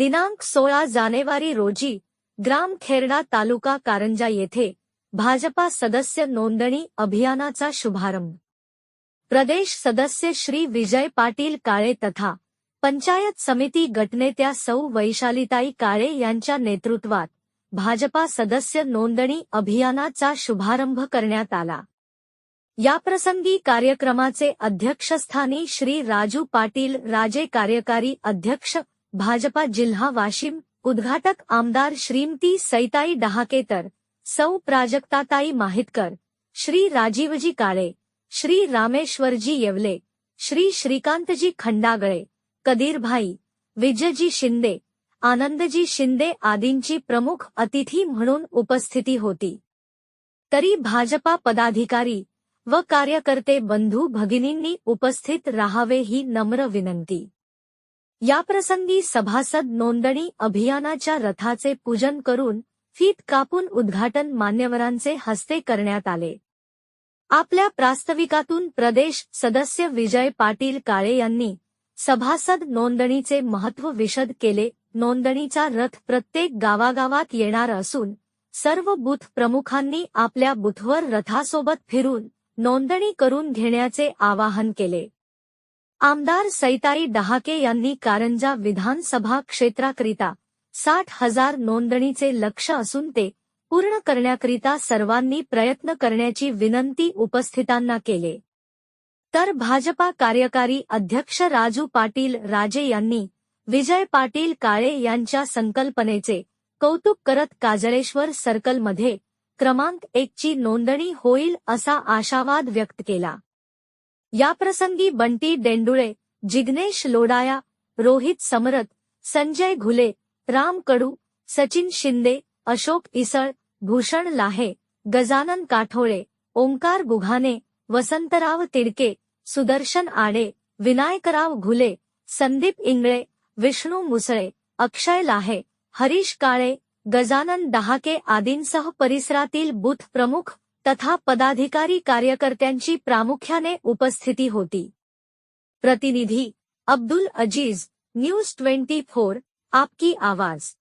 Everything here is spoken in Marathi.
दिनांक सोळा जानेवारी रोजी ग्राम खेरडा तालुका कारंजा येथे भाजपा सदस्य नोंदणी अभियानाचा शुभारंभ. प्रदेश सदस्य श्री विजय पाटील काळे तथा पंचायत समिती गटनेत्या सौ वैशालीताई काळे यांच्या नेतृत्वात भाजपा सदस्य नोंदणी अभियानाचा शुभारंभ करण्यात आला. याप्रसंगी कार्यक्रमाचे अध्यक्षस्थानी श्री राजू पाटील राजे कार्यकारी अध्यक्ष भाजपा जिल्हा वाशिम उद्घाटक आमदार श्रीमती सैताई डहाकेतर सौ प्राजक्ताताई माहितकर श्री राजीवजी काळे श्री रामेश्वरजी येवले श्री श्रीकांतजी खंडागळे कदीरभाई विजयजी शिंदे आनंदजी शिंदे आदींची प्रमुख अतिथी म्हणून उपस्थिती होती. तरी भाजपा पदाधिकारी व कार्यकर्ते बंधू भगिनींनी उपस्थित राहावे ही नम्र विनंती. याप्रसंगी सभासद नोंदणी अभियानाच्या रथाचे पूजन करून फीत कापून उद्घाटन मान्यवरांचे हस्ते करण्यात आले. आपल्या प्रास्ताविकातून प्रदेश सदस्य विजय पाटील काळे यांनी सभासद नोंदणीचे महत्त्व विशद केले. नोंदणीचा रथ प्रत्येक गावागावात येणार असून सर्व बुथ प्रमुखांनी आपल्या बुथवर रथासोबत फिरून नोंदणी करून घेण्याचे आवाहन केले. आमदार सैताई डहाके यांनी कारंजा विधानसभा क्षेत्राकरिता साठ हजार नोंदणीचे लक्ष असून ते पूर्ण करण्याकरिता सर्वांनी प्रयत्न करण्याची विनंती उपस्थितांना केले. तर भाजपा कार्यकारी अध्यक्ष राजू पाटील राजे यांनी विजय पाटील काळे यांच्या संकल्पनेचे कौतुक करत काजळेश्वर सर्कलमध्ये क्रमांक एकची नोंदणी होईल असा आशावाद व्यक्त केला. याप्रसंगी बंटी डेंडुळे, जिग्नेश लोडाया, रोहित समरथ, संजय घुले, राम कडू, सचिन शिंदे, अशोक इसळ, भूषण लाहे, गजानन काठोळे, ओंकार गुघाने, वसंतराव तिडके, सुदर्शन आडे, विनायकराव घुले, संदीप इंगळे, विष्णू मुसळे, अक्षय लाहे, हरीश काळे, गजानन डहाके आदींसह परिसरातील बूथ प्रमुख तथा पदाधिकारी कार्यकर्त्यांची प्रामुख्याने उपस्थिती होती. प्रतिनिधी Abdul Aziz news twenty four आपकी आवाज़.